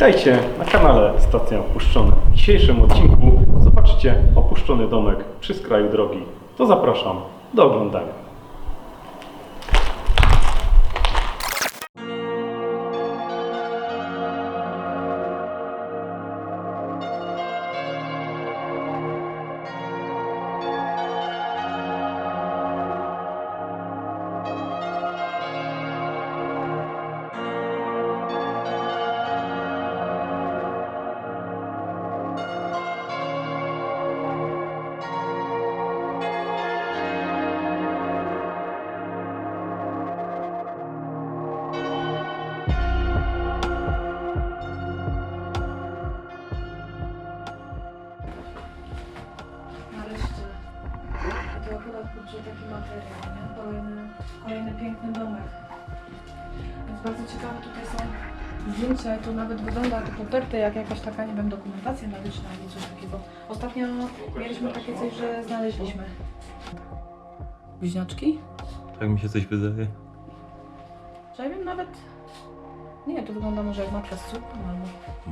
Witajcie na kanale Stacja Opuszczona. W dzisiejszym odcinku zobaczycie opuszczony domek przy skraju drogi. To zapraszam do oglądania. Taki materiał, nie? Kolejny, kolejny piękny domek. Więc bardzo ciekawe tutaj są zdjęcia i to nawet wygląda to poperte jak jakaś taka, nie wiem, dokumentacja medyczna albo coś takiego. Ostatnio mieliśmy takie coś, że znaleźliśmy. Bliźniaczki? Tak mi się coś wydaje. Że ja wiem nawet... Nie, to wygląda może jak matka z córką albo...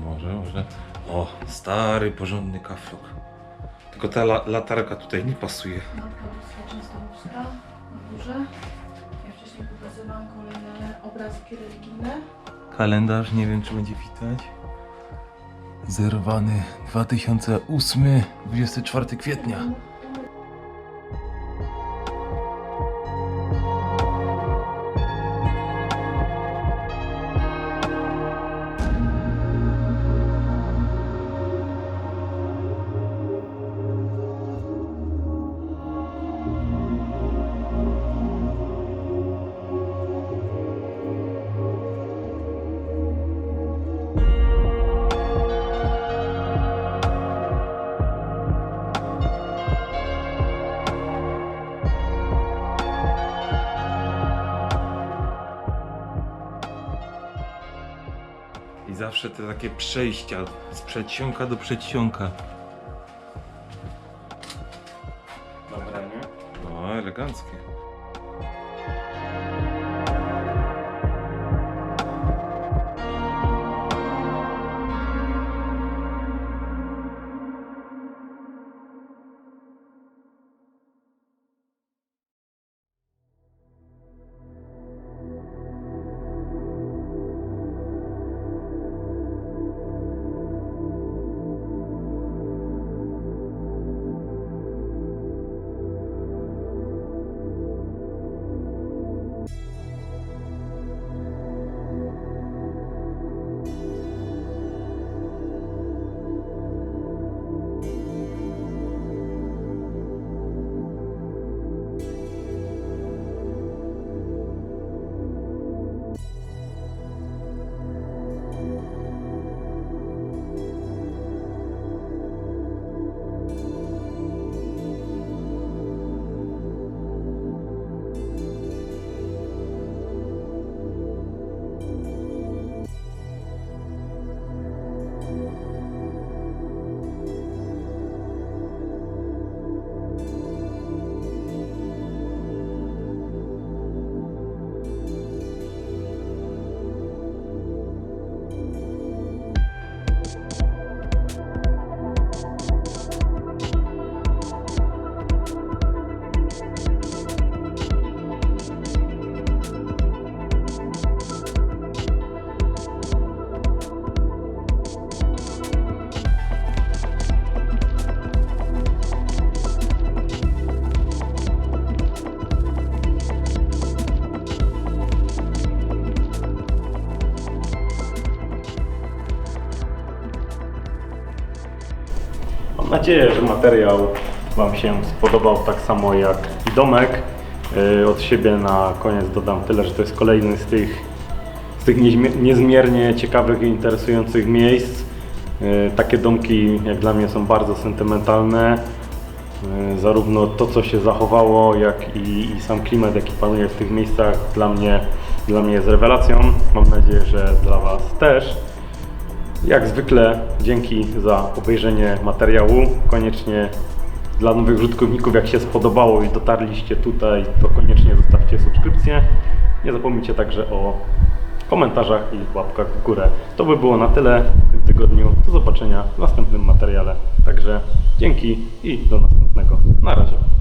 Może, może. O, stary, porządny kaflok. Tylko ta la latarka tutaj nie pasuje. Matka Boska Częstochowska na górze. Ja wcześniej pokazywałam kolejne obrazki religijne. Kalendarz, nie wiem czy będzie widać. Zerwany 2008, 24 kwietnia. Zawsze te takie przejścia z przedsionka do przedsionka. Dobra, nie? No, eleganckie. Mam nadzieję, że materiał Wam się spodobał tak samo jak i domek. Yy, Od siebie na koniec dodam tyle, że to jest kolejny z tych, z tych niezmie- niezmiernie ciekawych i interesujących miejsc. Yy, Takie domki jak dla mnie są bardzo sentymentalne. Yy, Zarówno to, co się zachowało, jak i, i sam klimat, jaki panuje w tych miejscach, dla mnie, dla mnie jest rewelacją. Mam nadzieję, że dla Was też. Jak zwykle, dzięki za obejrzenie materiału. Koniecznie dla nowych użytkowników, jak się spodobało i dotarliście tutaj, to koniecznie zostawcie subskrypcję. Nie zapomnijcie także o komentarzach i łapkach w górę. To by było na tyle w tym tygodniu. Do zobaczenia w następnym materiale. Także dzięki i do następnego. Na razie.